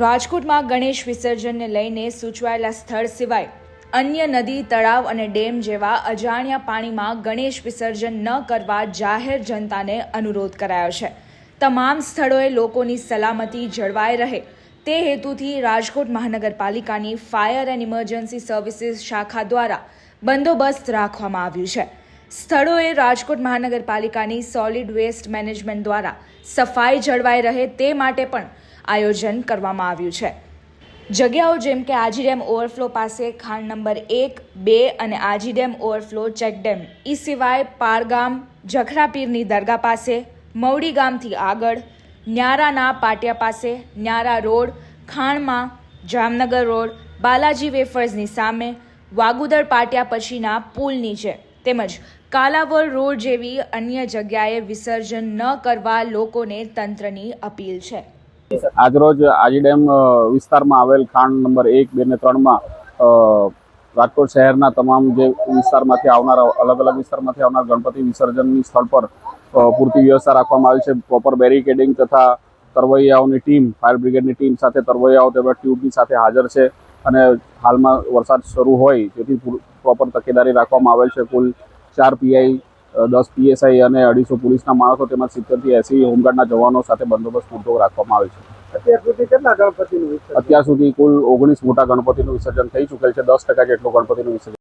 રાજકોટમાં ગણેશ વિસર્જનને લઈને સૂચવાયેલા સ્થળ સિવાય અન્ય નદી, તળાવ અને ડેમ જેવા અજાણ્યા પાણીમાં ગણેશ વિસર્જન ન કરવા જાહેર જનતાને અનુરોધ કરાયો છે. તમામ સ્થળોએ લોકોની સલામતી જળવાઈ રહે. તે હેતુથી રાજકોટ મહાનગરપાલિકાની ફાયર એન્ડ ઇમરજન્સી સર્વિસીસ શાખા દ્વારા બંદોબસ્ત રાખવામાં આવ્યું છે. સ્થળોએ રાજકોટ મહાનગરપાલિકાની સોલિડ વેસ્ટ મેનેજમેન્ટ દ્વારા સફાઈ જળવાઈ રહે તે માટે પણ આયોજન કરવામાં આવ્યું છે. જગ્યાઓ જેમ કે આજી ડેમ ઓવરફ્લો પાસે ખાણ નંબર એક, બે અને Aji dam overflow check dam એ સિવાય પારગામ, જખરાપીરની દરગાહ પાસે, મવડી ગામથી આગળ, ન્યારાના પાટિયા પાસે, ન્યારા રોડ, ખાણમાં, જામનગર રોડ, બાલાજી વેફર્સની સામે, વાગુદર પાટિયા પછીના પુલ નીચે. તેમજ કાલાવર રોડ જેવી અન્ય જગ્યાએ વિસર્જન ન કરવા લોકોને તંત્રની અપીલ છે. આજરોજ આજી ડેમ વિસ્તારમાં આવેલ ખાંડ નંબર એક, બે ને ત્રણમાં રાજકોટ શહેરના તમામ જે વિસ્તારમાંથી આવનાર, અલગ અલગ વિસ્તારમાંથી આવનાર ગણપતિ વિસર્જનની સ્થળ પર પૂરતી વ્યવસ્થા રાખવામાં આવી છે. પ્રોપર બેરિકેડિંગ તથા તરવૈયાઓની ટીમ ફાયર બ્રિગેડની ટીમ સાથે તરવૈયાઓ તેમજ ટ્યુબની સાથે હાજર છે અને હાલમાં વરસાદ શરૂ હોય તેથી પ્રોપર તકેદારી રાખવામાં આવેલ છે. કુલ ચાર પીઆઈ દસ પીએસઆઈ અને અઢીસો પોલીસના માણસો તેમજ સિત્તેરથી એસી હોમગાર્ડના જવાનો સાથે બંદોબસ્ત પૂરતો રાખવામાં આવે છે. અત્યાર સુધી કેટલા ગણપતિનું અત્યાર સુધી કુલ ઓગણીસ મોટા ગણપતિનું વિસર્જન થઈ ચૂકેલ છે. દસ ટકા જેટલું ગણપતિનું વિસર્જન.